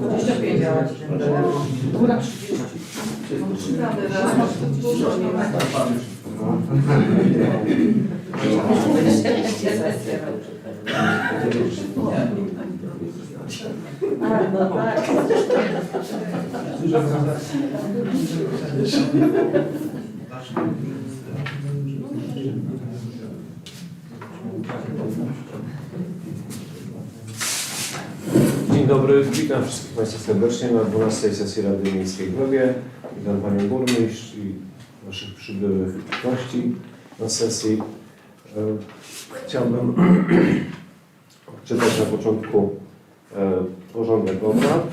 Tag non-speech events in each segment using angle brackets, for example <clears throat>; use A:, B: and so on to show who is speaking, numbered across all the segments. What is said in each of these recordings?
A: 25 działać. Góra 30. Naprawdę, raz masz to dużo, nie ma. No tak.
B: Witam wszystkich Państwa serdecznie na 12 sesji Rady Miejskiej w Growie. Witam Panią Burmistrz i naszych przybyłych gości na sesji. E, Chciałbym <clears throat> odczytać na początku e, porządek obrad.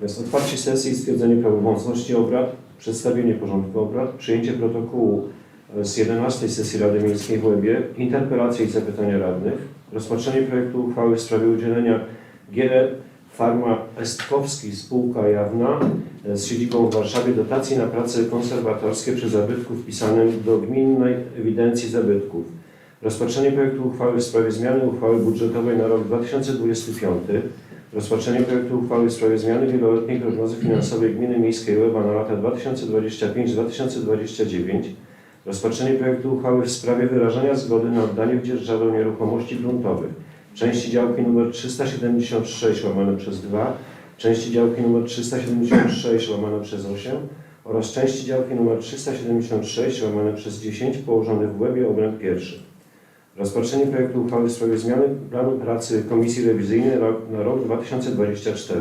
B: Jest otwarcie sesji, stwierdzenie prawomocności obrad, przedstawienie porządku obrad, przyjęcie protokołu e, z 11 sesji Rady Miejskiej w Łebie, interpelacje i zapytania radnych, rozpatrzenie projektu uchwały w sprawie udzielenia GE Farma Estkowski Spółka Jawna e, z siedzibą w Warszawie dotacji na prace konserwatorskie przy zabytku wpisanym do Gminnej Ewidencji Zabytków. Rozpatrzenie projektu uchwały w sprawie zmiany uchwały budżetowej na rok 2025. Rozpatrzenie projektu uchwały w sprawie zmiany wieloletniej prognozy finansowej Gminy Miejskiej Łeba na lata 2025-2029. Rozpatrzenie projektu uchwały w sprawie wyrażenia zgody na oddanie w dzierżawę nieruchomości gruntowych. Części działki nr 376 łamane przez 2, części działki nr 376 łamane przez 8 oraz części działki nr 376 łamane przez 10 położonych w Łebie obręb pierwszy. Rozpatrzenie projektu uchwały w sprawie zmiany planu pracy Komisji Rewizyjnej na rok 2024.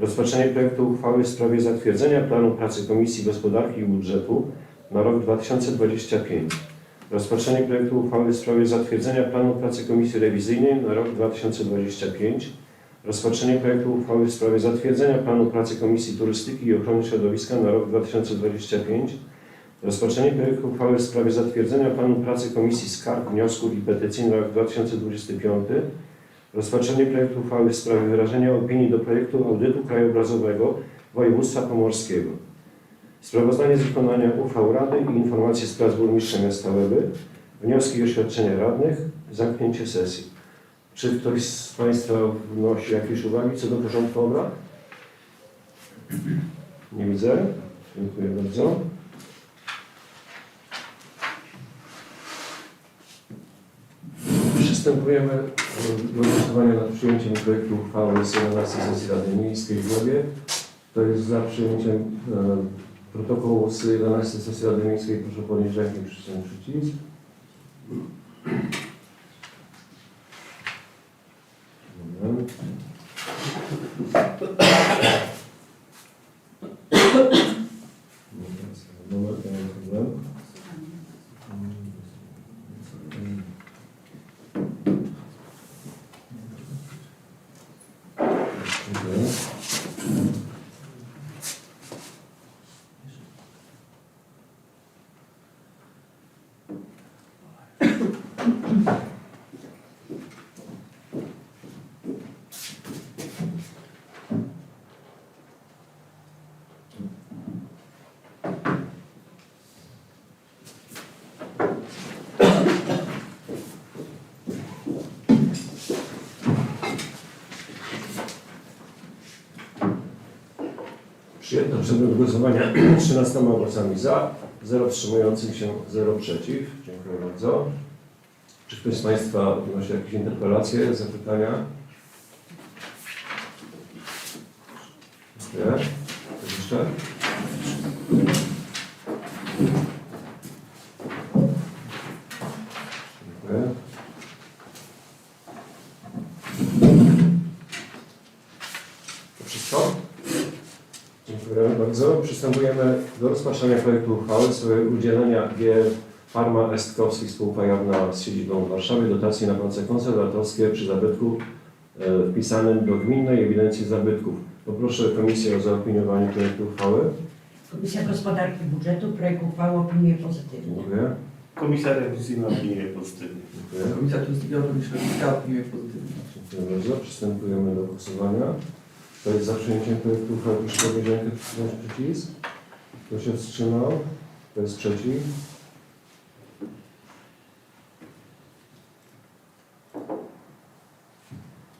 B: Rozpatrzenie projektu uchwały w sprawie zatwierdzenia planu pracy Komisji Gospodarki i Budżetu na rok 2025. Rozpatrzenie projektu uchwały w sprawie zatwierdzenia planu pracy Komisji Rewizyjnej na rok 2025. Rozpatrzenie projektu uchwały w sprawie zatwierdzenia planu pracy Komisji Turystyki i Ochrony Środowiska na rok 2025. Rozpatrzenie projektu uchwały w sprawie zatwierdzenia planu pracy Komisji Skarg, Wniosków i Petycji na rok 2025. Rozpatrzenie projektu uchwały w sprawie wyrażenia opinii do projektu audytu krajobrazowego województwa pomorskiego. Sprawozdanie z wykonania uchwał Rady i informacje z prac burmistrza miasta Łeby, wnioski i oświadczenia radnych, zamknięcie sesji. Czy ktoś z Państwa wnosi jakieś uwagi co do porządku obrad? Nie widzę. Dziękuję bardzo. Przystępujemy do głosowania nad przyjęciem projektu uchwały z 11 sesji Rady Miejskiej w Łebie. Kto jest za przyjęciem e, protokołu z 11 sesji Rady proszę podnieść rękę i przycisk. Przyjęto przedmiot głosowania <clears throat> 13 głosami za, 0 wstrzymujących się, 0 przeciw. Dziękuję bardzo. Czy ktoś z Państwa wnosi jakieś interpelacje, zapytania? Dziękuję. Ktoś jeszcze? Dziękuję. To wszystko? Dziękuję bardzo. Przystępujemy do rozpatrzenia projektu uchwały w sprawie udzielenia G Farma Estkowski Spółka Jawna z siedzibą w Warszawie dotacji na prace konserwatorskie przy zabytku e, wpisanym do Gminnej Ewidencji Zabytków. Poproszę Komisję o zaopiniowanie projektu uchwały.
C: Komisja Gospodarki i Budżetu projekt uchwały opiniuje pozytywnie.
B: Dziękuję.
D: Komisja rewizyjna opiniuje pozytywnie.
B: Dziękuję.
E: Komisja Turystyki Ochrony Środowiska opiniuje pozytywnie.
B: Dziękuję bardzo. Przystępujemy do głosowania. Kto jest za przyjęciem projektu uchwały, proszę podnieść rękę przycisk. Kto się wstrzymał? Kto jest przeciw?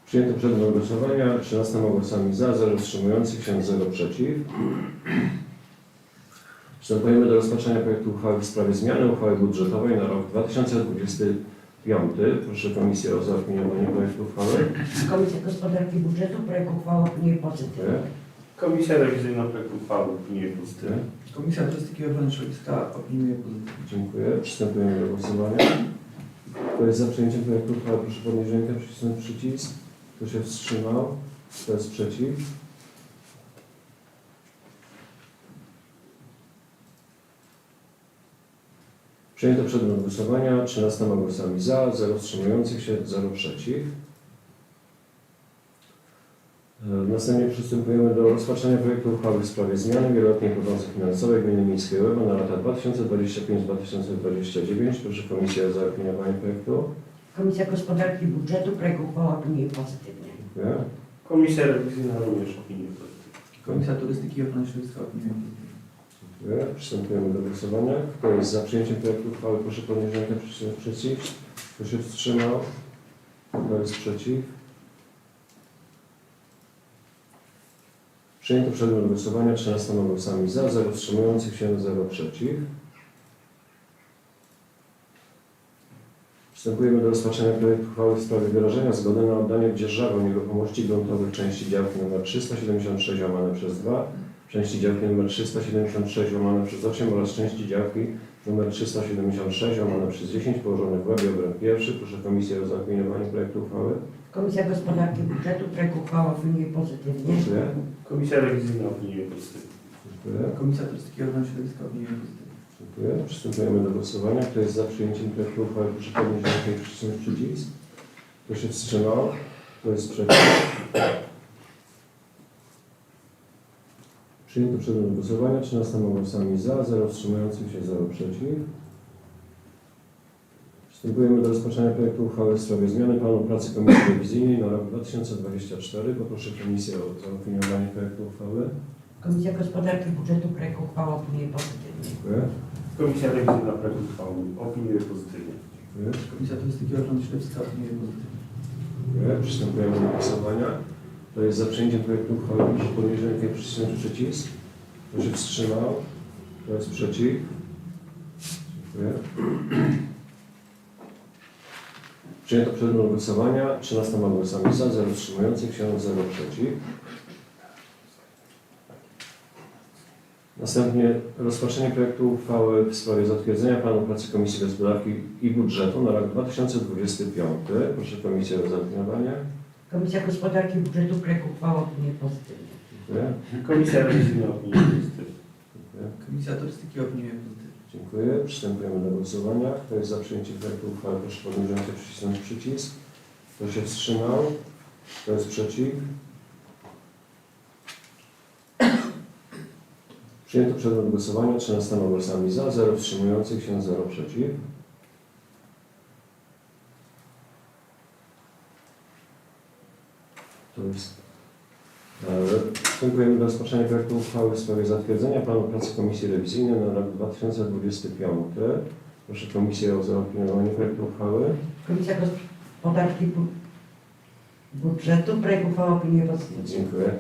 B: Przyjęto przedmiot głosowania 13 głosami za, 0 wstrzymujących się, 0 przeciw. Przystępujemy do rozpatrzenia projektu uchwały w sprawie zmiany uchwały budżetowej na rok 2025. Proszę Komisję o zaopiniowanie projektu uchwały.
C: Komisja Gospodarki i Budżetu projekt uchwały opiniuje pozytywnie.
B: Dziękuję.
D: Komisja rewizyjna projektu uchwały opiniuje pozytywnie.
E: Komisja Turystyki i Ochrony Środowiska opiniuje pozytywnie.
B: Dziękuję. Przystępujemy do głosowania. Kto jest za przyjęciem projektu uchwały, proszę podnieść rękę, przycisnąć przycisk. Kto się wstrzymał? Kto jest przeciw? Przyjęto przedmiot głosowania 13 głosami za, 0 wstrzymujących się, 0 przeciw. E, Następnie przystępujemy do rozpatrzenia projektu uchwały w sprawie zmiany wieloletniej prognozy finansowej Gminy Miejskiej Łeba na lata 2025-2029. Proszę Komisję o zaopiniowanie projektu.
C: Komisja Gospodarki i Budżetu projekt uchwały opiniuje pozytywnie.
B: Dziękuję.
D: Komisja rewizyjna również opiniuje pozytywnie.
E: Komisja Turystyki i Ochrony Środowiska opiniuje pozytywnie.
B: Dziękuję. Przystępujemy do głosowania. Kto jest za przyjęciem projektu uchwały, proszę podnieść rękę, przycisk. Kto się wstrzymał? Kto jest przeciw? Przyjęto przedmiot głosowania 13 głosami za, 0 wstrzymujących się, 0 przeciw. Przystępujemy do rozpatrzenia projektu uchwały w sprawie wyrażenia zgody na oddanie w dzierżawę nieruchomości gruntowych części działki nr 376 łamane przez 2, części działki nr 376 łamane przez 8 oraz części działki nr 376 łamane przez 10 położonych w łebie obręb pierwszy. Proszę Komisję o zaopiniowanie projektu uchwały.
C: Komisja Gospodarki i Budżetu projekt uchwały opiniuje pozytywnie.
B: Dziękuję.
D: Komisja rewizyjna opiniuje pozytywnie.
B: Dziękuję.
E: Komisja Turystyki i Ochrony Środowiska opiniuje pozytywnie.
B: Dziękuję. Przystępujemy do głosowania. Kto jest za przyjęciem projektu uchwały, proszę podnieść rękę i przycisnąć przycisk. Kto się wstrzymał? Kto jest przeciw? Przyjęto przedmiot głosowania 13 głosami za, 0 wstrzymujących się, 0 przeciw. Przystępujemy do rozpoczęcia projektu uchwały w sprawie zmiany planu pracy Komisji Rewizyjnej na rok 2024. Poproszę Komisję o zaopiniowanie projektu uchwały.
C: Komisja Gospodarki i Budżetu projekt uchwały opiniuje pozytywnie.
B: Dziękuję.
D: Komisja rewizyjna projektu uchwały opiniuje pozytywnie.
B: Dziękuję.
E: Komisja Turystyki i Ochrony Środowiska opiniuje pozytywnie.
B: Dziękuję. Przystępujemy do głosowania. Kto jest za przyjęciem projektu uchwały, proszę podnieść rękę i przycisnąć przycisk. Kto się wstrzymał? Kto jest przeciw? Dziękuję. Przyjęto przedmiot głosowania 13 głosami za, 0 wstrzymujących się, 0 przeciw. Następnie rozpatrzenie projektu uchwały w sprawie zatwierdzenia planu pracy Komisji Gospodarki i Budżetu na rok 2025. Proszę Komisję o zaopiniowanie.
C: Komisja Gospodarki i Budżetu projekt uchwały opiniuje pozytywnie.
B: Dziękuję.
D: Komisja rewizyjna opiniuje pozytywnie.
B: Dziękuję.
E: Komisja Turystyki opiniuje pozytywnie.
B: Dziękuję. Przystępujemy do głosowania. Kto jest za przyjęciem projektu uchwały, proszę podnieść rękę, przycisnąć przycisk. Kto się wstrzymał? Kto jest przeciw? Przyjęto przedmiot głosowania 13 głosami za, 0 wstrzymujących się, 0 przeciw. To jest E, Przystępujemy do rozpoczęcia projektu uchwały w sprawie zatwierdzenia planu pracy Komisji Rewizyjnej na rok 2025. Proszę Komisję o zaopiniowanie projektu uchwały.
C: Komisja Gospodarki Bu- Budżetu projekt uchwały opiniuje pozytywnie.
B: Dziękuję.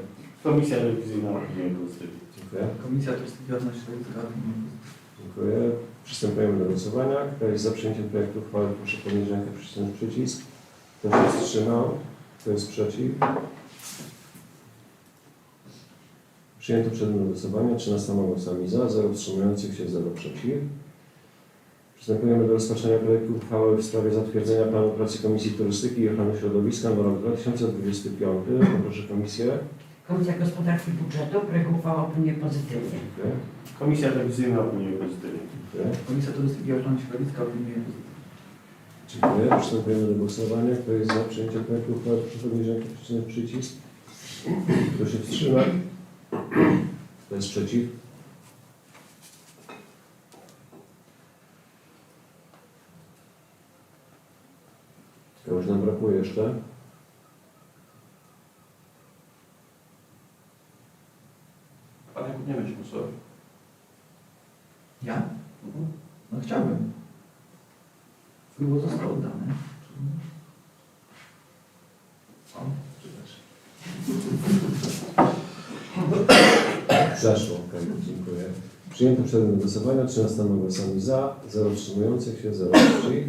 D: Komisja rewizyjna opiniuje pozytywnie.
B: Dziękuję.
E: Komisja Ochrony Środowiska opiniuje pozytywnie.
B: Dziękuję. Przystępujemy do głosowania. Kto jest za przyjęciem projektu uchwały, proszę podnieść rękę, przycisnąć przycisk. Kto się wstrzymał? Kto jest przeciw? Przyjęto przedmiot głosowania 13 głosami za, 0 wstrzymujących się, 0 przeciw. Przystępujemy do rozpatrzenia projektu uchwały w sprawie zatwierdzenia planu pracy Komisji Turystyki i Ochrony Środowiska na rok 2025. Poproszę Komisję.
C: Komisja Gospodarki i Budżetu projekt uchwały opiniuje pozytywnie.
B: Dziękuję.
D: Komisja rewizyjna opiniuje pozytywnie.
B: Dziękuję.
E: Komisja Turystyki i Ochrony Środowiska opiniuje pozytywnie.
B: Dziękuję. Przystępujemy do głosowania. Kto jest za przyjęciem projektu uchwały, proszę podnieść rękę, przycisnąć przycisk. Kto się wstrzyma? Kto jest przeciw? Kogoś nam brakuje jeszcze?
D: Pan Jakub nie będzie głosował.
E: Ja? No chciałbym piło zostało oddane. O,
B: przepraszam. Zaszło, tak, dziękuję. Przyjęto przedmiot głosowania, 13 głosami za, 0 wstrzymujących się, 0 przeciw.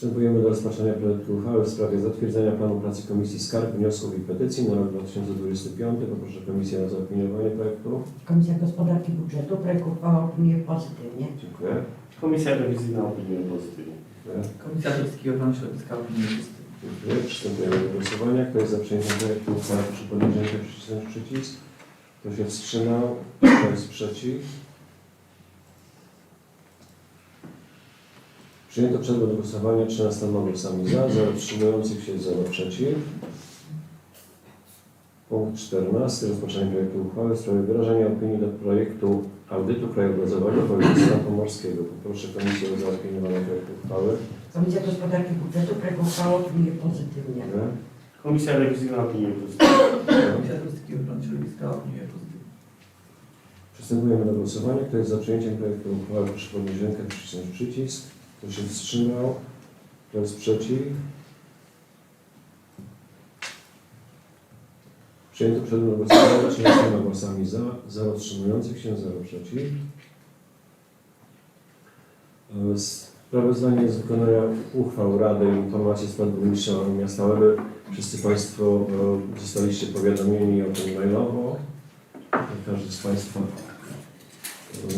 B: Przystępujemy do rozpatrzenia projektu uchwały w sprawie zatwierdzenia planu pracy Komisji Skarg, Wniosków i Petycji na rok 2025. Poproszę Komisję o zaopiniowanie projektu.
C: Komisja Gospodarki i Budżetu projekt uchwały opiniuje pozytywnie.
B: Dziękuję.
D: Komisja rewizyjna opiniuje pozytywnie.
B: Dziękuję.
E: Komisja i Ochrony Środowiska opiniuje pozytywnie.
B: Dziękuję. Przystępujemy do głosowania. Kto jest za przyjęciem projektu uchwały, proszę podnieść rękę, przycisk. Kto się wstrzymał? Kto jest przeciw? Przyjęto przed do głosowania 13 głosami za, 0 wstrzymujących się, 0 przeciw. Punkt 14. Rozpoczęcie projektu uchwały w sprawie wyrażenia opinii do projektu audytu krajobrazowego województwa pomorskiego. Poproszę Komisję o zaopiniowanie projektu uchwały.
C: Komisja Gospodarki Budżetu projekt uchwały opiniuje pozytywnie.
B: Dziękuję.
D: Komisja rewizyjna opiniuje pozytywnie.
E: Komisja Turystyki i Ochrony Środowiska opiniuje pozytywnie.
B: Przystępujemy do głosowania. Kto jest za przyjęciem projektu uchwały, proszę podnieść rękę, przycisnąć przycisk. Kto się wstrzymał? Kto jest przeciw? Przyjęto przed do głosowania 13 głosami za, 0 wstrzymujących się, 0 przeciw. E, Sprawozdanie z wykonania uchwał Rady i informacji z Burmistrza Miasta Łeby. Wszyscy Państwo e, zostaliście powiadomieni o tym mailowo. Każdy z Państwa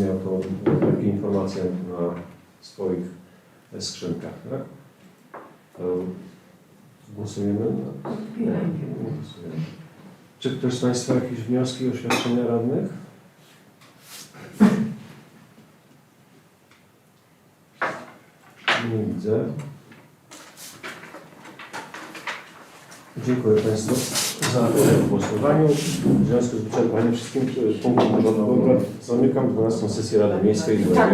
B: miał tą takie informacje na swoich skrzynkach. Tak? E, Głosujemy? Głosujemy. Czy ktoś z Państwa jakieś wnioski, oświadczenia radnych? Nie widzę. Dziękuję Państwu za udział w związku z wyczerpaniem wszystkich punktów porządku obrad zamykam 12 sesję Rady Miejskiej.